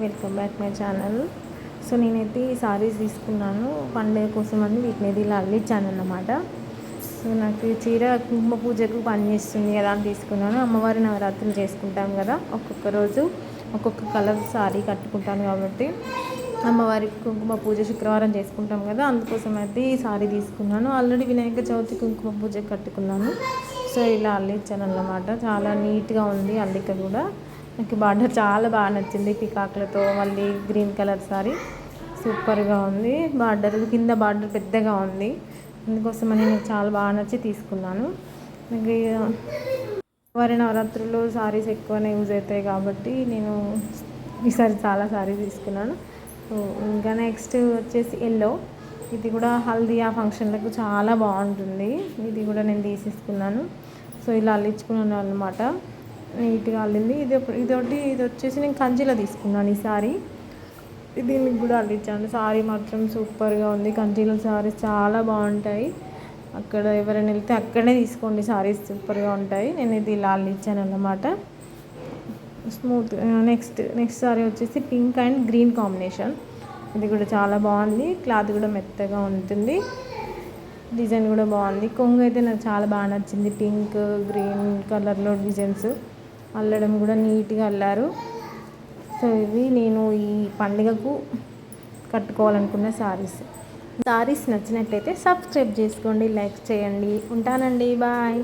Welcome back my channel. So నేనైతే ఈ సారీస్ తీసుకున్నాను. పండుగ కోసం అని వీటిని అయితే ఇలా అల్లించాను అన్నమాట. సో నాకు చీర కుంకుమ పూజకు పనిచేస్తుంది కదా అని తీసుకున్నాను. అమ్మవారి నవరాత్రులు చేసుకుంటాం కదా ఒక్కొక్క రోజు ఒక్కొక్క కలర్ సారీ కట్టుకుంటాను కాబట్టి అమ్మవారి కుంకుమ పూజ శుక్రవారం చేసుకుంటాం కదా అందుకోసం అయితే ఈ సారీ తీసుకున్నాను. ఆల్రెడీ వినాయక చవితి కుంకుమ పూజ కట్టుకున్నాను. సో ఇలా అల్లించాను అన్నమాట. చాలా నీట్గా ఉంది అల్లిక కూడా. నాకు బార్డర్ చాలా బాగా నచ్చింది పికాక్లతో మళ్ళీ గ్రీన్ కలర్ సారీ. సూపర్గా ఉంది. బార్డర్ కింద బార్డర్ పెద్దగా ఉంది. అందుకోసమని నాకు చాలా బాగా నచ్చి తీసుకున్నాను. నాకు వారి నవరాత్రుల్లో సారీస్ ఎక్కువనే యూజ్ అవుతాయి కాబట్టి నేను ఈసారి చాలా సారీస్ తీసుకున్నాను. సో ఇంకా నెక్స్ట్ వచ్చేసి ఎల్లో. ఇది కూడా హల్దీయా ఫంక్షన్లకు చాలా బాగుంటుంది. ఇది కూడా నేను తీసేసుకున్నాను. సో ఇలా అల్లించుకున్నాను అనమాట నీట్గా అల్లింది. ఇది ఇదొకటి ఇది వచ్చేసి నేను కంచిలో తీసుకున్నాను ఈ సారీ. దీనికి కూడా అల్లించాను సారీ మాత్రం సూపర్గా ఉంది. కంచిలో సారీస్ చాలా బాగుంటాయి. అక్కడ ఎవరైనా వెళ్తే అక్కడనే తీసుకోండి. సారీస్ సూపర్గా ఉంటాయి. నేను ఇది ఇలా అల్లించాను అన్నమాట. స్మూత్ నెక్స్ట్ నెక్స్ట్ సారీ వచ్చేసి పింక్ అండ్ గ్రీన్ కాంబినేషన్. ఇది కూడా చాలా బాగుంది. క్లాత్ కూడా మెత్తగా ఉంటుంది. డిజైన్ కూడా బాగుంది. కొంగు అయితే నాకు చాలా బాగా నచ్చింది. పింక్ గ్రీన్ కలర్లో డిజైన్స్. అల్లడం కూడా నీట్గా అల్లారు. సో ఇవి నేను ఈ పండుగకు కట్టుకోవాలనుకున్న సారీస్. సారీస్ నచ్చినట్లయితే సబ్స్క్రైబ్ చేసుకోండి లైక్ చేయండి. ఉంటానండి బాయ్.